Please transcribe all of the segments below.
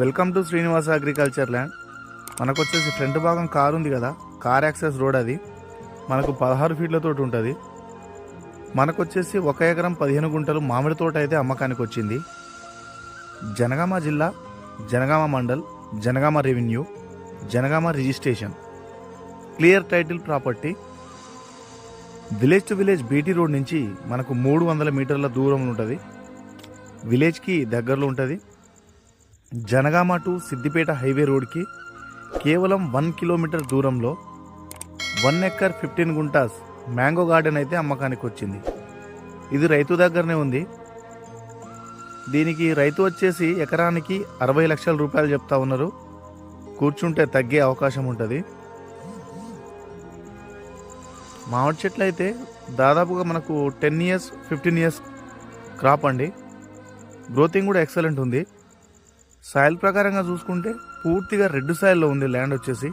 Welcome to Srinivasa agriculture land. మనకు వచ్చేసి front భాగం కార్ ఉంది కదా కార్ యాక్సెస్ రోడ్ అది. మనకు పదహారు ఫీట్లతో ఉంటుంది. మనకు వచ్చేసి ఒక ఎకరం పదిహేను గుంటలు మామిడి తోట అయితే అమ్మకానికి వచ్చింది జనగామ జిల్లా Jangaon mandal Jangaon revenue Jangaon registration. Clear title property. Village to village BT road నుంచి మనకు మూడు వందల మీటర్ల దూరం ఉంటుంది. విలేజ్కి దగ్గరలో ఉంటుంది. జనగామ టు సిద్దిపేట హైవే రోడ్కి కేవలం వన్ కిలోమీటర్ దూరంలో one acre fifteen guntas mango garden అయితే అమ్మకానికి వచ్చింది. ఇది రైతు దగ్గరనే ఉంది. దీనికి రైతు వచ్చేసి ఎకరానికి అరవై లక్షల రూపాయలు చెప్తా ఉన్నారు. కూర్చుంటే తగ్గే అవకాశం ఉంటుంది. మామిడి చెట్లు అయితే దాదాపుగా మనకు ten years fifteen years crop అండి. గ్రోతింగ్ కూడా ఎక్సలెంట్ ఉంది. సాయిల్ ప్రకారంగా చూసుకుంటే పూర్తిగా రెడ్ సాయిల్లో ఉంది ల్యాండ్ వచ్చేసి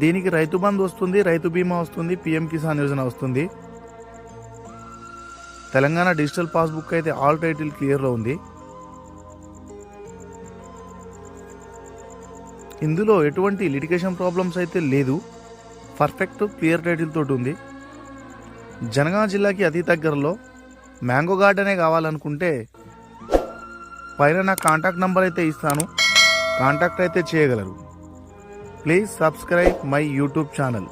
దీనికి రైతు బంధు వస్తుంది రైతు బీమా వస్తుంది పిఎం కిసాన్ యోజన వస్తుంది. తెలంగాణ డిజిటల్ పాస్బుక్ అయితే ఆల్ టైటిల్ క్లియర్లో ఉంది. ఇందులో ఎటువంటి లిటిగేషన్ ప్రాబ్లమ్స్ అయితే లేదు. పర్ఫెక్ట్ క్లియర్ టైటిల్ తోటి ఉంది. జనగా జిల్లాకి అతి దగ్గరలో మ్యాంగో గార్డెనే కావాలనుకుంటే పైన నా కాంటాక్ట్ నంబర్ అయితే ఇస్తాను. కాంటాక్ట్ అయితే చేయగలరు. Please subscribe my YouTube channel.